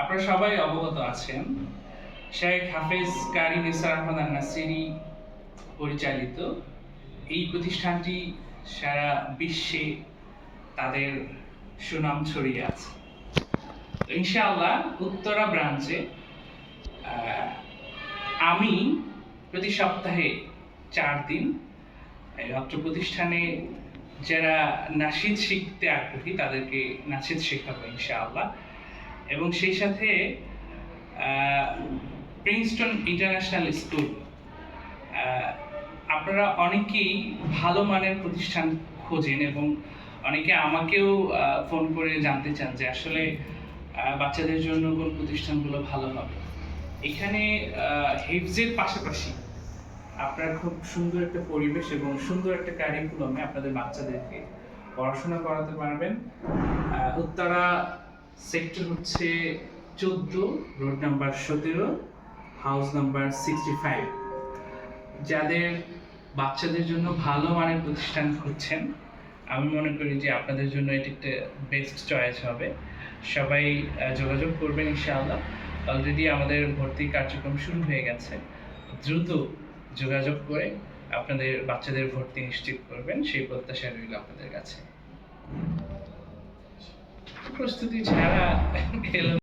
আপনারা সবাই অবগত আছেন, শেখ হাফেজ কারি নিসার পরিচালিত এই প্রতিষ্ঠানটি সারা বিশ্বে তাদের সুনাম ছড়িয়ে আছে। ইনশাআল্লাহ উত্তরা ব্রাঞ্চে আমি প্রতি সপ্তাহে চার দিন। এই অত্র প্রতিষ্ঠানে যারা নাচিদ শিখতে আগ্রহী, তাদেরকে নাচিদ শেখাবো ইনশাআল্লাহ। এবং সেই সাথে প্রিন্সটন ইন্টারন্যাশনাল স্কুল আপনারা অনেকেই ভালো মানের প্রতিষ্ঠান খোঁজেন এবং অনেকে আমাকেও ফোন করে জানতে চান যে আসলে বাচ্চাদের জন্য কোন প্রতিষ্ঠানগুলো ভালো হবে। এখানে হেফজের পাশাপাশি আপনার খুব সুন্দর একটা পরিবেশ এবং সুন্দর একটা কারিকুলামে আপনাদের বাচ্চাদেরকে পড়াশোনা করাতে পারবেন। উত্তরা সেক্টর হচ্ছে চোদ্দ রোড নাম্বার সতেরো হাউস নাম্বার সিক্সটি ফাইভ যাদের বাচ্চাদের জন্য ভালো মানের প্রতিষ্ঠান খুঁজছেন, আমি মনে করি যে আপনাদের জন্য এটি একটা বেস্ট চয়েস হবে। সবাই যোগাযোগ করবেন ইনশাআল্লাহ। অলরেডি আমাদের ভর্তি কার্যক্রম শুরু হয়ে গেছে। দ্রুত যোগাযোগ করে আপনাদের বাচ্চাদের ভর্তি নিশ্চিত করবেন, সেই প্রত্যাশা রইল আপনাদের কাছে। প্রস্তুতি ছাড়া